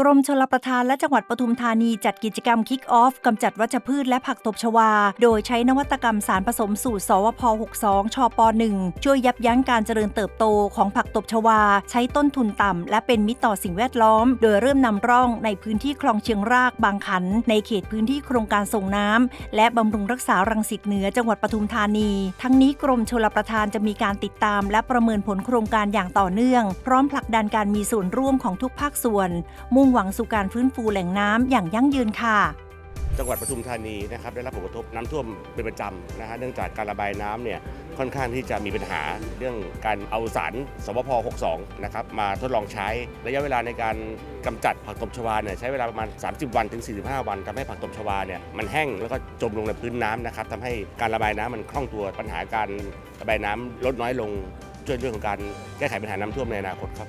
กรมชลประทานและจังหวัดปทุมธานีจัดกิจกรรมคิกออฟกำจัดวัชพืชและผักตบชวา โดยใช้นวัตกรรมสารผสมสูตร สวพ 62 ชป 1 ช่วยยับยั้งการเจริญเติบโตของผักตบชวา ใช้ต้นทุนต่ำและเป็นมิตรต่อสิ่งแวดล้อม โดยเริ่มนำร่องในพื้นที่คลองเชียงรากบางขัน ในเขตพื้นที่โครงการส่งน้ำและบำรุงรักษารังสิตเหนือจังหวัดปทุมธานี ทั้งนี้กรมชลประทานจะมีการติดตามและประเมินผลโครงการอย่างต่อเนื่อง พร้อมผลักดันการมีส่วนร่วมของทุกภาคส่วนมุงหวังสู่การฟื้นฟูแหล่งน้ำอย่างยั่งยืนค่ะ จังหวัดปทุมธานีนะครับได้รับผลกระทบน้ำท่วมเป็นประจำนะฮะเนื่องจากการระบายน้ำเนี่ยค่อนข้างที่จะมีปัญหาเรื่องการเอาสารสวพ 62 นะครับมาทดลองใช้ระยะเวลาในการกำจัดผักตบชวาเนี่ยใช้เวลาประมาณ 30 วันถึง 45 วันทำให้ผักตบชวาเนี่ยมันแห้งแล้วก็จมลงในพื้นน้ำนะครับทำให้การระบายน้ำมันคล่องตัวปัญหาการระบายน้ำลดน้อยลงช่วยเรื่องของการแก้ไขปัญหาน้ำท่วมในอนาคตครับ